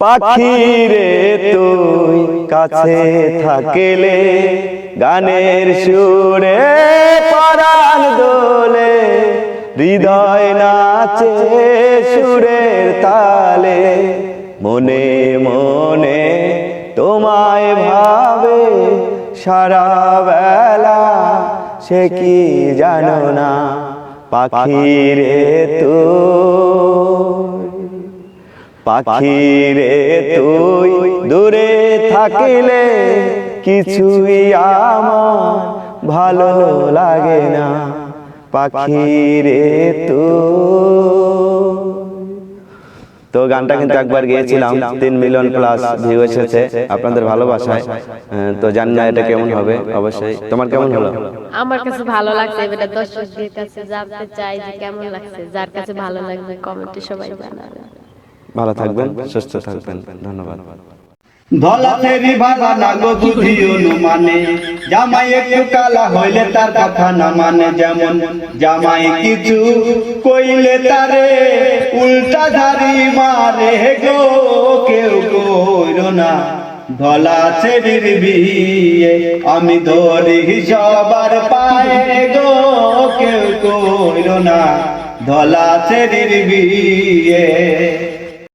পাখি রে তুই কাছে থাকলে গানের সুরে পরাণ দোলে, হৃদয় নাচে সুরের তালে। মনে মনে তোমায় ভাবে, সারা বেলা সে কি জানো না? পাখি রে তুই পাখি রে তুই দূরে থাকিলে কিছুই আমার ভালো লাগে না। পাখি রে তুই। তো গানটা কিন্তু একবার গিয়েছিলাম, তিন মিলিয়ন প্লাস ভিউ এসেছে, আপনাদের ভালোবাসায়। তো জানি না এটা কেমন হবে, অবশ্যই। তোমার কেমন হলো? আমার কাছে ভালো লাগছে, এবারে দর্শকদের কাছে জানতে চাই যে কেমন লাগছে, যার কাছে ভালো লাগবে, কমেন্টে সবাই জানাবেন ভালো থাকবেন সুস্থ থাকবেন। ধন্যবাদ। ধলা তেরি ভালা না গো বুদ্ধি অনুমানে জামাই একটু কালা হইলে তার কথা না মানে যেমন। জামাই কিছু কইলে তারে উল্টা ধারি মারে গো কেউ কইর না। ধলা ছেড়ির বিয়ে আমি ধরি সবার পায়ে গো কেউ কইর না। ধলা ছেড়ির বিয়ে